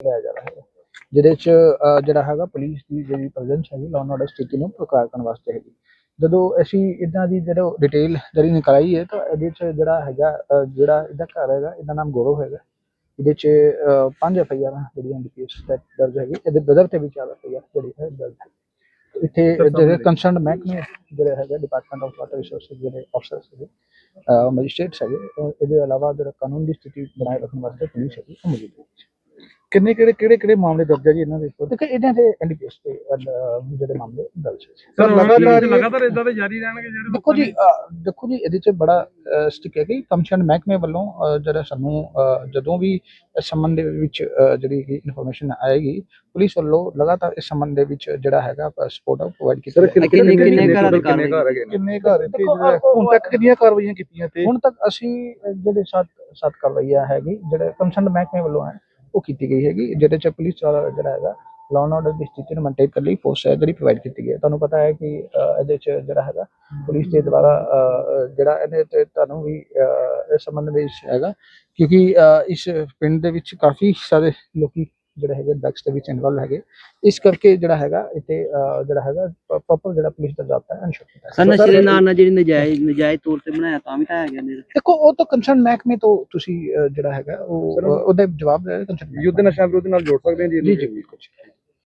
ਲਿਆ ਜਾ ਰਿਹਾ ਹੈ ਜਿਹਦੇ ਚ ਅਹ, ਜਿਹੜਾ ਹੈਗਾ ਪੁਲਿਸ ਦੀ ਜਿਹੜੀ ਪ੍ਰੈਜ਼ੈਂਸ ਹੈਗੀ ਲਾਅ ਆਰਡਰ ਸਥਿਤੀ ਨੂੰ ਪ੍ਰਕਾਰ ਕਰਨ ਵਾਸਤੇ ਹੈਗੀ। ਜਦੋਂ ਅਸੀਂ ਇਦਾਂ ਦੀ ਜਿਹੜਾ ਡਿਟੇਲ ਜਿਹੜੀ ਨਿਕਲਾਈ ਹੈ ਤਾਂ ਇਹਦੇ ਚ ਜਿਹੜਾ ਹੈਗਾ ਅਹ, ਜਿਹੜਾ ਇਹਦਾ ਘਰ ਹੈਗਾ ਇਹਦਾ ਨਾਮ ਗੌਰਵ ਹੈਗਾ। ਇਹਦੇ ਚ ਅਹ, ਪੰਜ ਐਫ ਆਈ ਆਰ ਜਿਹੜੀਆਂ ਐਨਡੀਪੀਐਸ ਦਾ ਦਰਜ ਹੈਗੀ। ਇਹਦੇ ਬਦਰ ਤੇ ਵੀ ਚਾਰ ਐਫ ਆਈ ਆਰ ਜਿਹੜੀ ਹੈ ਦਰਜ ਹੈ ਇੱਥੇ ਜਿਹੜੇ ਕੰਸਰਨਡ ਮਹਿਕਮੇ ਜਿਹੜੇ ਹੈਗੇ ਡਿਪਾਰਟਮੈਂਟ ਆਫ ਵਾਟਰ ਰਿਸੋਰਸਿਸ ਜਿਹੜੇ ਅਫਸਰਸ ਹੈਗੇ ਮੈਜਿਸਟ੍ਰੇਟਸ ਹੈਗੇ ਅਹ, ਇਹਦੇ ਇਲਾਵਾ ਜਿਹੜਾ ਕਾਨੂੰਨ ਦੀ ਸਥਿਤੀ ਬਣਾਏ ਰੱਖਣ ਵਾਸਤੇ ਪੁਲਿਸ ਹੈਗੀ ਉਹ ਮੌਜੂਦ ਹੈ। ਕਿੰਨੇ ਕਿਹੜੇ ਕਿਹੜੇ ਕਿਹੜੇ ਮਾਮਲੇ ਦਰਜ ਹੈ ਜੀ ਇਹਨਾਂ ਦੇ ਉੱਪਰ? ਦੇਖੋ ਇਹਨਾਂ ਦੇ ਐਨਡੀਪੀਐਸ ਤੇ ਅਹ, ਜਿਹੜੇ ਮਾਮਲੇ ਦਰਜ ਹੈ ਸਰ ਲਗਾਤਾਰ ਇਹ- ਲਗਾਤਾਰ ਇਦਾਂ ਦੇ ਜਾਰੀ ਰਹਿਣਗੇ ਜਿਹੜੇ ਦੇਖੋ ਜੀ ਅਹ, ਦੇਖੋ ਜੀ ਇਹਦੇ 'ਚ ਬੜਾ ਸਟਿਕ ਹੈ ਕਿ ਕਮਿਸ਼ਨ ਮਹਿਕਮੇ ਵੱਲੋਂ ਅਹ, ਜਿਹੜਾ ਸਾਨੂੰ ਅਹ, ਜਦੋਂ ਵੀ ਇਸ ਸੰਬੰਧ ਦੇ ਵਿੱਚ ਅਹ, ਜਿਹੜੀ ਇਨਫੋਰਮੇਸ਼ਨ ਆਏਗੀ ਪੁਲਿਸ ਵੱਲੋਂ ਲਗਾਤਾਰ ਇਸ ਸੰਬੰਧ ਦੇ ਵਿੱਚ ਜਿਹੜਾ ਹੈਗਾ ਸਪੋਰਟ ਪ੍ਰੋਵਾਈਡ ਕੀਤਾ ਜਾਏਗਾ। ਕਿੰਨੇ ਕਿੰਨੇ- ਕਿੰਨੇ ਘਰਾਂ ਦੀ ਕਿੰਨੇ ਘਰ ਹੈਗੇ ਨੇ? ਕਿੰਨੇ ਘਰ ਇੱਥੇ ਦੇਖੋ, ਜਿਹੜਾ ਹੁਣ ਤੱਕ ਕਿੰਨੀਆਂ ਕਾਰਵਾਈਆਂ ਕੀਤੀਆਂ ਤੇ? ਹੁਣ ਤੱਕ ਅਸੀਂ ਅਹ, ਜਿਹੜੇ ਸੱਤ ਸੱਤ ਕਾਰਵਾਈਆਂ ਹੈਗੀ ਜਿਹੜੇ ਕਮਿਸ਼ਨ ਮਹਿਕਮੇ ਵੱਲੋਂ ਹੈ ਉਹ ਕੀਤੀ ਗਈ ਹੈਗੀ ਜਿਹਦੇ 'ਚ ਪੁਲਿਸ ਜਿਹੜਾ ਹੈਗਾ ਲਾਅ ਐਂਡ ਆਰਡਰ ਦੀ ਸਥਿਤੀ ਨੂੰ ਮੇਨਟੇਨ ਕਰਨ ਲਈ ਫੋਰਸ ਹੈ ਜਿਹੜੀ ਪ੍ਰੋਵਾਈਡ ਕੀਤੀ ਗਈ ਹੈ। ਤੁਹਾਨੂੰ ਪਤਾ ਹੈ ਕਿ ਇਹਦੇ 'ਚ ਜਿਹੜਾ ਹੈਗਾ ਪੁਲਿਸ ਦੇ ਦੁਆਰਾ ਅਹ, ਜਿਹੜਾ ਇਹਦੇ ਤੇ ਤੁਹਾਨੂੰ ਵੀ ਅਹ, ਇਸ ਸੰਬੰਧ ਵਿੱਚ ਹੈਗਾ ਕਿਉਂਕਿ ਅਹ, ਇਸ ਪਿੰਡ ਦੇ ਵਿੱਚ ਕਾਫੀ ਸਾਰੇ ਲੋਕੀ ਜਿਹੜੇ ਹੈਗੇ ਡਰੱਗਸ ਦੇ ਵਿੱਚ ਇਨਵੋਲਵ ਹੈਗੇ ਇਸ ਕਰਕੇ ਜਿਹੜਾ ਹੈਗਾ ਇੱਥੇ ਜਿਹੜਾ ਹੈਗਾ ਪ੍ਰੋਪਰ ਜਿਹੜਾ ਪੁਲਿਸ ਦਾ ਜਾਬਤਾ ਹੈ ਅਨਸ਼ੋਰ ਕੀਤਾ। ਸਰ ਨਸ਼ੇ ਦੇ ਨਾਂ ਨਾਲ ਜਿਹੜੀ ਨਜਾਇਜ਼ ਨਜਾਇਜ਼ ਤੌਰ ਤੇ ਬਣਾਇਆ ਤਾਂ ਵੀ ਢਾਇਆ ਗਿਆ ਨੇ ਦੇਖੋ ਉਹ ਤਾਂ ਕੰਸਰਨ ਮਹਿਕਮੇ ਤੋਂ ਤੁਸੀਂ ਜਿਹੜਾ ਹੈਗਾ ਉਹ ਉਹਦੇ ਜਵਾਬ ਦੇ ਕੰਸਰਨ ਯੁੱਧ ਨਸ਼ਾ ਵਿਰੋਧ ਨਾਲ ਜੋੜ ਸਕਦੇ ਹਾਂ ਜੀ ਜੀ? ਜੀ ਜੀ।